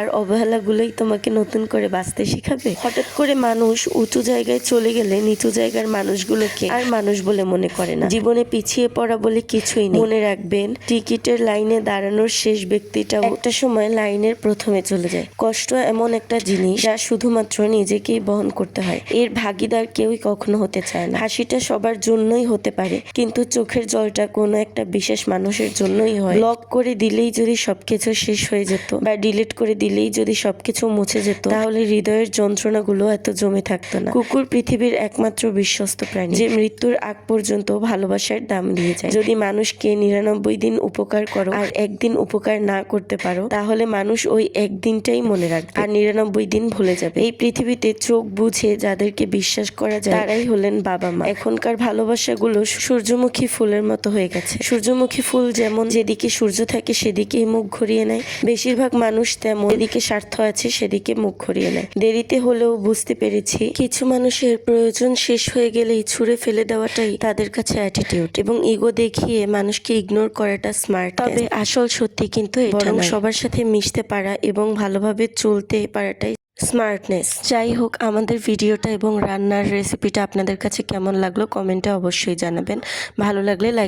আর অবহেলাগুলোই তোমাকে নতুন করে বাঁচতে শিখাবে। হঠাৎ করে মানুষ উঁচু জায়গায় চলে গেলে নিচু জায়গার মানুষগুলোকে আর মানুষ বলে মনে করে না। জীবনে পিছিয়ে পড়া বলে কিছুই নেই। মনে রাখবেন, টিকিটের লাইনে দাঁড়ানোর শেষ ব্যক্তিটাও একটা সময় লাইনের প্রথমে চলে যায়। কষ্ট এমন একটা জিনিস যা শুধুমাত্র নিজেকেই বহন করতে হয়। এর ভাগিদার কেউই কখনো হতে চায় না। হাসিটা সবার জন্যই হতে পারে, কিন্তু চোখের জলটা কোনো একটা বিশেষ মানুষের জন্যই হয়। লক করে দিলেই যদি সবকিছু শেষ হয়ে যেত বা ডিলিট করে দিলেই যদি সবকিছু মুছে যেত, তাহলে হৃদয়ের যন্ত্রণাগুলো এত জমে থাকতো না। কুকুর পৃথিবীর একমাত্র বিশ্বস্ত প্রাণী, যে মৃত্যুর আগ পর্যন্ত ভালোবাসার দাম দিয়ে যায়। যদি মানুষকে নিরানব্বই দিন উপকার করো আর একদিন উপকার না করতে পারো, তাহলে মানুষ ওই একদিনটাই মনে রাখবে। আর নিরানব্বই দিন ভুলে যাবে। এই পৃথিবীতে চোখ বুঝে যাদেরকে বিশ্বাস করা যায়, তারাই হলেন বাবা মা। এখনকার ভালোবাসাগুলো সূর্যমুখী ফুলের মতো হয়ে গেছে। সূর্যমুখী ফুল যেমন যেদিকে সূর্য থাকে, সেদিকেই মুখ ঘুরিয়ে নেয়। বেশিরভাগ মানুষ তেমন যেদিকে স্বার্থ আছে সেদিকে মুখ ঘুরিয়ে নেয়। দেরিতে হলেও বুঝতে পেরেছি কিছু মানুষের প্রয়োজন শেষ হয়ে গেলেই ছুঁড়ে ফেলে দেওয়াটাই তাদের কাছে অ্যাটিটিউড এবং ইগো দেখিয়ে মানুষকে ইগনোর করাটা স্মার্ট তবে আসল সত্যি কিন্তু বরং সবার সাথে মিশতে পারা এবং ভালোভাবে চলতে পারাটাই স্মার্টনেস যাই হোক আমাদের ভিডিওটা এবং রান্নার রেসিপিটা আপনাদের কাছে কেমন লাগল কমেন্টে অবশ্যই জানাবেন। ভালো লাগলে লাইক